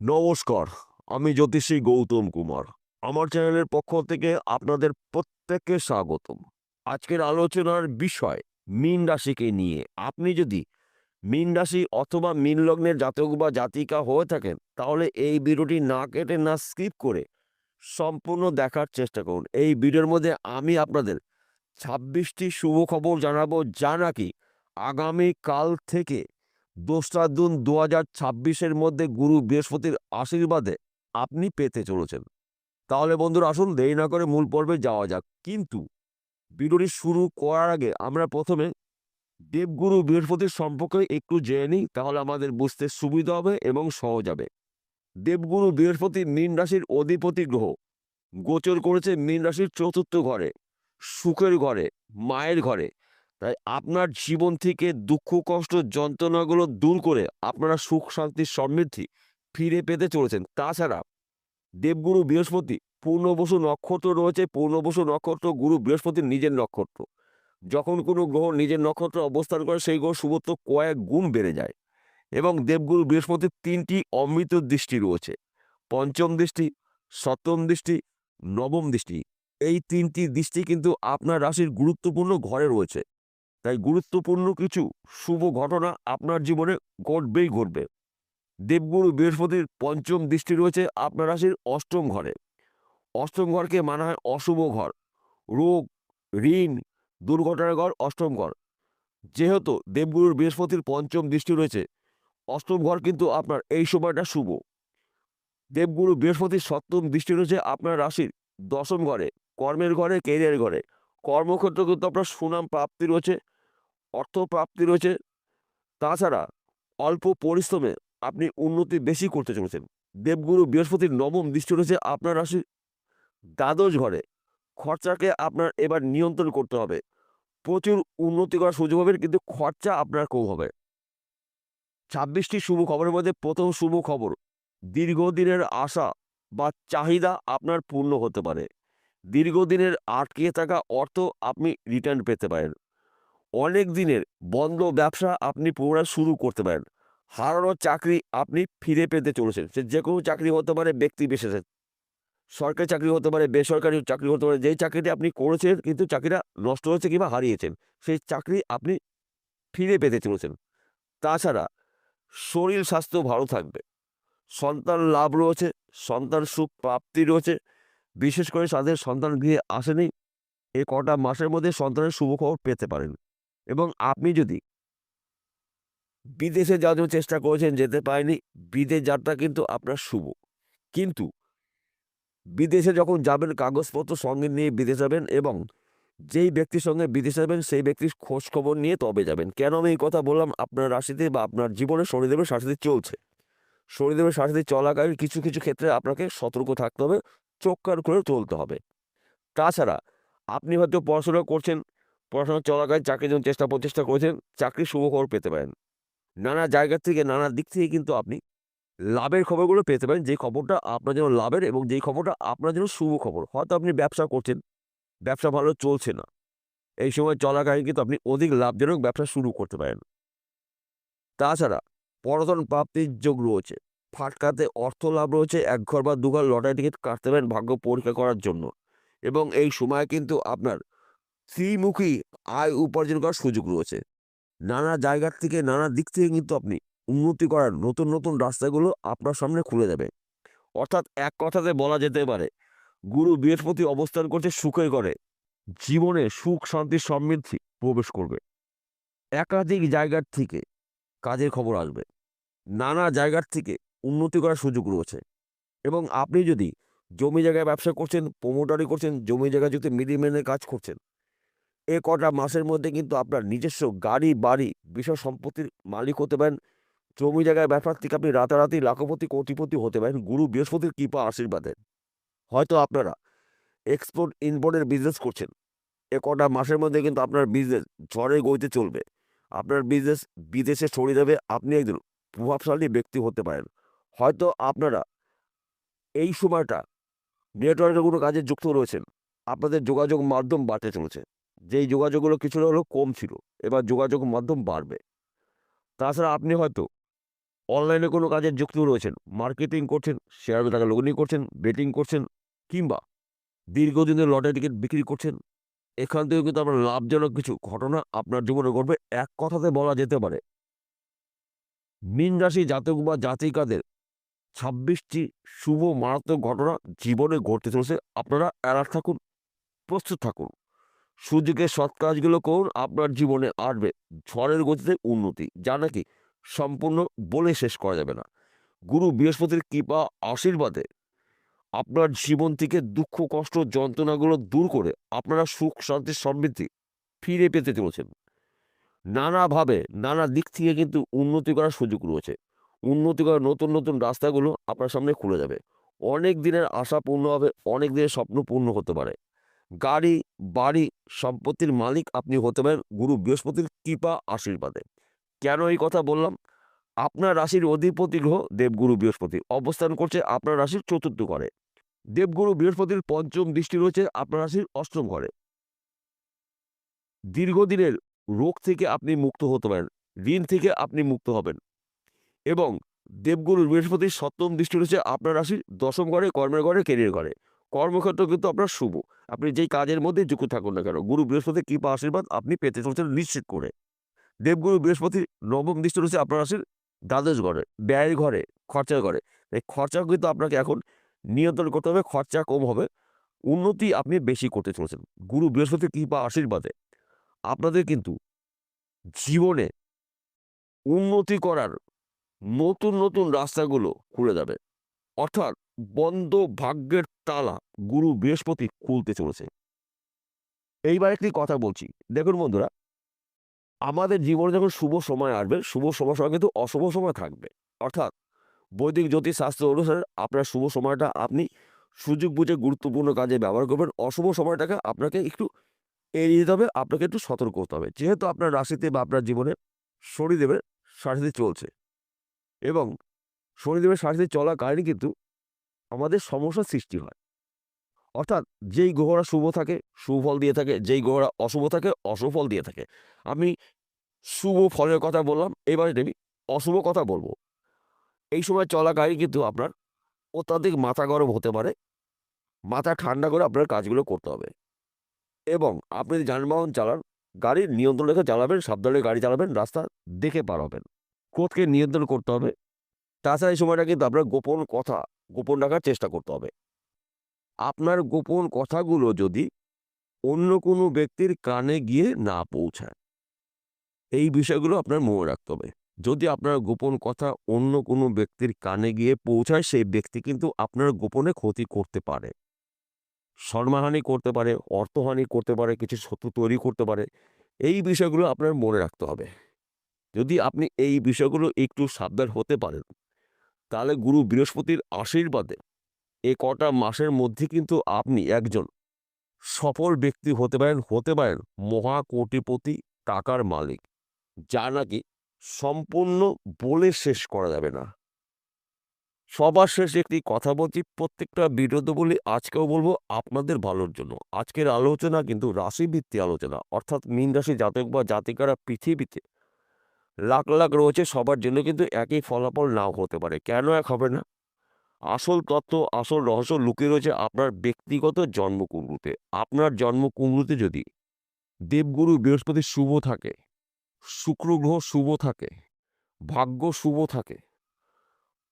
নমস্কার, আমি জ্যোতিষী গৌতম কুমার। আমার চ্যানেলের পক্ষ থেকে আপনাদের প্রত্যেককে স্বাগতম। আজকের আলোচনার বিষয় মীন রাশিকে নিয়ে। আপনি যদি মীন রাশি অথবা মীন লগ্নের জাতক বা জাতিকা হয়ে থাকেন, তাহলে এই ভিডিওটি না কেটে না স্কিপ করে সম্পূর্ণ দেখার চেষ্টা করুন। এই ভিডিওর মধ্যে আমি আপনাদের ছাব্বিশটি শুভ খবর জানাব, যা নাকি আগামী কাল থেকে দোসরা জুন দু হাজার ছাব্বিশের মধ্যে গুরু বৃহস্পতির আশীর্বাদে আপনি পেতে চলেছেন। তাহলে বন্ধুরা আসুন, দেরি না করে মূল পর্বে যাওয়া যাক। কিন্তু ভিডিওটি শুরু করার আগে আমরা প্রথমে দেবগুরু বৃহস্পতির সম্পর্কে একটু জেনে নিই, তাহলে আমাদের বুঝতে সুবিধা হবে এবং সহজ হবে। দেবগুরু বৃহস্পতি মীন রাশির অধিপতি গ্রহ। গোচর করেছে মীন রাশির চতুর্থ ঘরে, সুখের ঘরে, মায়ের ঘরে। তাই আপনার জীবন থেকে দুঃখ, কষ্ট, যন্ত্রণাগুলো দূর করে আপনারা সুখ, শান্তি, সমৃদ্ধি ফিরে পেতে চলেছেন। তাছাড়া দেবগুরু বৃহস্পতি, পূর্ণবসু নক্ষত্র রয়েছে। পূর্ণবসু নক্ষত্র গুরু বৃহস্পতির নিজের নক্ষত্র। যখন কোনো গ্রহ নিজের নক্ষত্র অবস্থান করে, সেই গ্রহ শুভত্ব কয়েক গুণ বেড়ে যায় এবং দেবগুরু বৃহস্পতির তিনটি অমৃত দৃষ্টি রয়েছে। পঞ্চম দৃষ্টি, সপ্তম দৃষ্টি, নবম দৃষ্টি। এই তিনটি দৃষ্টি কিন্তু আপনার রাশির গুরুত্বপূর্ণ ঘরে রয়েছে। তাই গুরুত্বপূর্ণ কিছু শুভ ঘটনা আপনার জীবনে ঘটবেই ঘটবে। দেবগুরু বৃহস্পতির পঞ্চম দৃষ্টি রয়েছে আপনার রাশির অষ্টম ঘরে। অষ্টম ঘরকে মানা হয় অশুভ ঘর। রোগ, ঋণ, দুর্ঘটনার ঘর অষ্টম ঘর। যেহেতু দেবগুরুর বৃহস্পতির পঞ্চম দৃষ্টি রয়েছে, অষ্টম ঘর কিন্তু আপনার এই সময়টা শুভ। দেবগুরু বৃহস্পতির সপ্তম দৃষ্টি রয়েছে আপনার রাশির দশম ঘরে, কর্মের ঘরে কেরিয়ার ঘরে। কর্মক্ষেত্রে কিন্তু আপনার সুনাম প্রাপ্তি রয়েছে, অর্থ প্রাপ্তি রয়েছে। তাছাড়া অল্প পরিশ্রমে আপনি উন্নতি বেশি করতে চলেছেন। দেবগুরু বৃহস্পতির নবম দৃষ্টি রয়েছে আপনার রাশির দ্বাদশ ঘরে। খরচাকে আপনার এবার নিয়ন্ত্রণ করতে হবে। প্রচুর উন্নতি করার সুযোগ হবে কিন্তু খরচা আপনার কম হবে। ছাব্বিশটি শুভ খবরের মধ্যে প্রথম শুভ খবর, দীর্ঘদিনের আশা বা চাহিদা আপনার পূর্ণ হতে পারে। দীর্ঘদিনের আটকে থাকা অর্থ আপনি রিটার্ন পেতে পারেন। অনেক দিনের বন্ধ ব্যবসা আপনি পুনরায় শুরু করতে পারেন। হারানো চাকরি আপনি ফিরে পেতে চলেছেন। সে যে কোনো চাকরি হতে পারে ব্যক্তি বিশেষে। সরকারি চাকরি হতে পারে, বেসরকারি চাকরি হতে পারে, যেই চাকরিটি আপনি করেছেন কিন্তু চাকরিটা নষ্ট হয়েছে কিংবা হারিয়েছেন, সেই চাকরি আপনি ফিরে পেতে চলেছেন। তাছাড়া শরীর স্বাস্থ্য ভালো থাকবে। সন্তান লাভ রয়েছে, সন্তান সুখ প্রাপ্তি রয়েছে বিশেষ করে যাদের সন্তান গৃহে আসেনি, এ কটা মাসের মধ্যে সন্তানের শুভ খবর পেতে পারেন। এবং আপনি যদি বিদেশে যাওয়ার জন্য চেষ্টা করেছেন, যেতে পারেনি বিদেশ যাত্রা কিন্তু আপনার শুভ। কিন্তু বিদেশে যখন যাবেন, কাগজপত্র সঙ্গে নিয়ে বিদেশ যাবেন এবং যেই ব্যক্তির সঙ্গে বিদেশ যাবেন, সেই ব্যক্তির খোঁজ খবর নিয়ে তবে যাবেন। কেন আমি এই কথা বললাম? আপনার রাশিতে বা আপনার জীবনে শনিদেবের শাসিতে চলছে। শনিদেবের শাসিতে চলাকালীন কিছু কিছু ক্ষেত্রে আপনাকে সতর্ক থাকতে হবে। চোখ কান করে চলতে হবে। তাছাড়া আপনি হয়তো পড়াশোনা করছেন, পড়াশোনা চলাকালীন চাকরির জন্য চেষ্টা প্রচেষ্টা করেছেন, চাকরির শুভ খবর পেতে পারেন। নানা জায়গা থেকে, নানা দিক থেকে কিন্তু আপনি লাভের খবরগুলো পেতে পারেন, যে খবরটা আপনার জন্য লাভের এবং যেই খবরটা আপনার জন্য শুভ খবর হয়তো আপনি ব্যবসা করছেন, ব্যবসা ভালো চলছে না। এই সময় চলাকালীন কিন্তু আপনি অধিক লাভজনক ব্যবসা শুরু করতে পারেন। তাছাড়া পরতন প্রাপ্তির যোগ রয়েছে। ফাটকাতে অর্থ লাভ রয়েছে, এক ঘর বা দুঘর লটারি টিকিট কাটতে পারেন ভাগ্য পরীক্ষা করার জন্য। এবং এই সময় কিন্তু আপনার ত্রিমুখী আয় উপার্জন করার সুযোগ রয়েছে। নানা জায়গার থেকে, নানা দিক থেকে কিন্তু আপনি উন্নতি করার নতুন নতুন রাস্তাগুলো আপনার সামনে খুলে যাবে অর্থাৎ এক কথাতে বলা যেতে পারে, গুরু বৃহস্পতি অবস্থান করছে সুখের ঘরে। জীবনে সুখ, শান্তি, সমৃদ্ধি প্রবেশ করবে। একাধিক জায়গার থেকে কাজের খবর আসবে। নানা জায়গার থেকে উন্নতি করার সুযোগ রয়েছে। এবং আপনি যদি জমি জায়গায় ব্যবসা করছেন প্রমোটারি করছেন, জমি জায়গায় যদি মিডিলম্যানের কাজ করছেন, এ কটা মাসের মধ্যে কিন্তু আপনার নিজস্ব গাড়ি, বাড়ি বিষয় সম্পত্তির মালিক হতে পারেন। জমি জায়গায় ব্যাপার থেকে আপনি রাতারাতি লাখপতি, কোটিপতি হতে পারেন। গুরু বৃহস্পতির কৃপা আশীর্বাদে। হয়তো আপনারা এক্সপোর্ট ইম্পোর্টের বিজনেস করছেন। এ কটা মাসের মধ্যে কিন্তু আপনার বিজনেস ঝড়ে গইতে চলবে। আপনার বিজনেস বিদেশে ছড়িয়ে যাবে। আপনি একজন প্রভাবশালী ব্যক্তি হতে পারেন। হয়তো আপনারা এই সময়টা নেটওয়ার্কের কোনো কাজে যুক্ত রয়েছেন। আপনাদের যোগাযোগ মাধ্যম বাড়তে চলেছে। যেই যোগাযোগগুলো কিছুটা হলেও কম ছিল, এবার যোগাযোগ মাধ্যম বাড়বে। তাছাড়া আপনি হয়তো অনলাইনে কোনো কাজের যুক্ত রয়েছেন, মার্কেটিং করছেন, শেয়ার বাজারে লগ্নি করছেন বেটিং করছেন, কিংবা দীর্ঘদিনের লটারি টিকিট বিক্রি করছেন, এখান থেকেও কিন্তু আপনার লাভজনক কিছু ঘটনা আপনার জীবনে ঘটবে। এক কথাতে বলা যেতে পারে, মীন রাশি জাতক বা জাতিকাদের ছাব্বিশটি শুভ মারাত্মক ঘটনা জীবনে ঘটতে চলেছে। আপনারা অ্যালার্ট থাকুন, প্রস্তুত থাকুন। সুযোগের সৎ কাজগুলো করুন, আপনার জীবনে আসবে ঝড়ের গতিতে উন্নতি। যা নাকি সম্পূর্ণ বলে শেষ করা যাবে না। গুরু বৃহস্পতির কৃপা, আশীর্বাদে আপনার জীবন থেকে দুঃখ, কষ্ট, যন্ত্রণাগুলো দূর করে আপনারা সুখ, শান্তি, সমৃদ্ধি ফিরে পেতে চলেছেন। নানাভাবে, নানা দিক থেকে কিন্তু উন্নতি করার সুযোগ রয়েছে। উন্নতি করার নতুন নতুন রাস্তাগুলো আপনার সামনে খুলে যাবে। অনেক দিনের আশা পূর্ণ হবে, অনেক দিনের স্বপ্ন পূর্ণ হতে পারে। গাড়ি, বাড়ি, সম্পত্তির মালিক আপনি হতে পারেন গুরু বৃহস্পতির কৃপা আশীর্বাদে। কেন এই কথা বললাম? আপনার রাশির অধিপতি গ্রহ দেবগুরু বৃহস্পতি। অবস্থান করছে আপনার রাশির চতুর্থ ঘরে। দেবগুরু বৃহস্পতির পঞ্চম দৃষ্টি রয়েছে আপনার রাশির অষ্টম ঘরে। দীর্ঘদিনের রোগ থেকে আপনি মুক্ত হতে পারেন, ঋণ থেকে আপনি মুক্ত হবেন। এবং দেবগুরু বৃহস্পতির সপ্তম দৃষ্টি রয়েছে আপনার রাশির দশম ঘরে, কর্মের ঘরে কেরিয়ার ঘরে। কর্মক্ষেত্র কিন্তু আপনার শুভ। আপনি যেই কাজের মধ্যে যুক্ত থাকুন না কেন, গুরু বৃহস্পতির কৃপা, আশীর্বাদ আপনি পেতে চলছেন নিশ্চিত করে। দেবগুরু বৃহস্পতির নবম দৃষ্টি রয়েছে আপনার রাশির দ্বাদশ ঘরে, ব্যয়ের ঘরে, খরচার ঘরে। এই খরচা কিন্তু আপনাকে এখন নিয়ন্ত্রণ করতে হবে, খরচা কম হবে, উন্নতি আপনি বেশি করতে চলেছেন। গুরু বৃহস্পতির কৃপা, আশীর্বাদে আপনাদের কিন্তু জীবনে উন্নতি করার নতুন নতুন রাস্তাগুলো খুলে যাবে। অর্থাৎ বন্ধ ভাগ্যের তালা গুরু বৃহস্পতি খুলতে চলেছে। এইবার একটি কথা বলছি। দেখুন বন্ধুরা, আমাদের জীবনে যখন শুভ সময় আসবে, শুভ সময় সময় কিন্তু অশুভ সময় থাকবে। অর্থাৎ বৈদিক, জ্যোতিষ, শাস্ত্র অনুসারে আপনার শুভ সময়টা আপনি সুযোগ বুঝে গুরুত্বপূর্ণ কাজে ব্যবহার করবেন। অশুভ সময়টাকে আপনাকে একটু এড়িয়ে যেতে হবে, আপনাকে একটু সতর্ক হতে হবে। যেহেতু আপনার রাশিতে বা আপনার জীবনে শরীর শনিদেবের সাথে চলছে। এবং শনিদেবের সাথে চলাকালীন কিন্তু আমাদের সমস্যার সৃষ্টি হয়। অর্থাৎ যেই গ্রহরা শুভ থাকে সুফল দিয়ে থাকে, যেই গ্রহরা অশুভ থাকে, অশুভ ফল দিয়ে থাকে। আমি শুভ ফলের কথা বললাম, এবারে আমি অশুভ কথা বলব, এই সময় চলাকালীন কিন্তু আপনার অত্যাধিক মাথা গরম হতে পারে, মাথা ঠান্ডা করে আপনার কাজগুলো করতে হবে। এবং আপনি যানবাহন চালান, গাড়ির নিয়ন্ত্রণ রেখে চালাবেন, সাবধানে গাড়ি চালাবেন, রাস্তা দেখে পার হবেন। ক্রোধকে নিয়ন্ত্রণ করতে হবে। তাছাড়া এই সময়টা কিন্তু আপনার গোপন কথা, গোপন রাখার চেষ্টা করতে হবে। আপনার গোপন কথাগুলো যদি অন্য কোনো ব্যক্তির কানে গিয়ে না পৌঁছায়, এই বিষয়গুলো আপনার মনে রাখতে হবে। যদি আপনার গোপন কথা অন্য কোনো ব্যক্তির কানে গিয়ে পৌঁছায়, সেই ব্যক্তি কিন্তু আপনার গোপনে ক্ষতি করতে পারে। সম্মানহানি করতে পারে, অর্থহানি করতে পারে, কিছু শত্রু তৈরি করতে পারে, এই বিষয়গুলো আপনার মনে রাখতে হবে। যদি আপনি এই বিষয়গুলো একটু সাবধান হতে পারেন, তাহলে গুরু বৃহস্পতির আশীর্বাদে এ কটা মাসের মধ্যে কিন্তু আপনি একজন সফল ব্যক্তি হতে পারেন হতে পারেন মহা কোটিপতি টাকার মালিক, যা নাকি সম্পূর্ণ বলে শেষ করা যাবে না। সবার শেষে একটি কথা বলছি, প্রত্যেকটা ভিডিওতে বলি আজকেও বলব আপনাদের ভালোর জন্য। আজকের আলোচনা কিন্তু রাশিভিত্তি আলোচনা, অর্থাৎ মীন রাশি জাতক বা জাতিকারা পৃথিবীতে লাখ লাখ রয়েছে, সবার জন্য কিন্তু একই ফলাফল নাও হতে পারে। কেন এক হবে না? আসল তত্ত্ব, আসল রহস্য লুকিয়ে রয়েছে আপনার ব্যক্তিগত জন্মকুণ্ডুতে। আপনার জন্মকুণ্ডুতে যদি দেবগুরু বৃহস্পতি শুভ থাকে, শুক্র গ্রহ শুভ থাকে, ভাগ্য শুভ থাকে,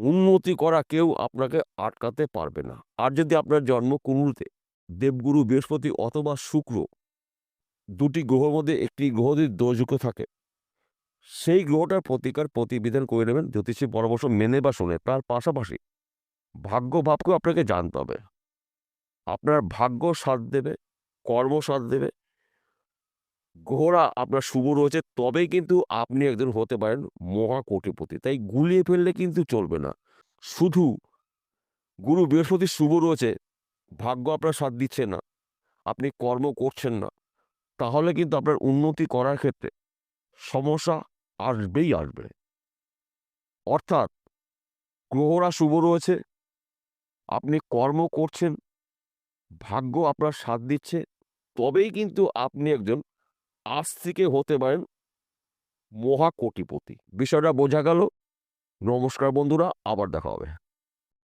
উন্নতি করা কেউ আপনাকে আটকাতে পারবে না। আর যদি আপনার জন্মকুণ্ডুতে দেবগুরু বৃহস্পতি অথবা শুক্র দুটি গ্রহের মধ্যে একটি গ্রহ যদি দোষযুক্ত থাকে সেই গ্রহটার প্রতিকার প্রতিবিধান করে নেবেন জ্যোতিষী পরামর্শ মেনে বা শুনে। তার পাশাপাশি ভাগ্য ভাবকেও আপনাকে জানতে হবে। আপনার ভাগ্য সাথ দেবে, কর্ম সাথ দেবে। গ্রহরা আপনার শুভ রয়েছে, তবেই কিন্তু আপনি একজন হতে পারেন মহা কোটিপতি তাই গুলিয়ে ফেললে কিন্তু চলবে না। শুধু গুরু বৃহস্পতি শুভ রয়েছে, ভাগ্য আপনার সাথ দিচ্ছে না, আপনি কর্ম করছেন না। তাহলে কিন্তু আপনার উন্নতি করার ক্ষেত্রে সমস্যা আসবেই আসবে। অর্থাৎ গ্রহরা শুভ রয়েছে, আপনি কর্ম করছেন, ভাগ্য আপনার সাথ দিচ্ছে, তবেই কিন্তু আপনি একজন আজ থেকে হতে পারেন মহা কোটিপতি বিষয়টা বোঝা গেল। নমস্কার বন্ধুরা, আবার দেখা হবে।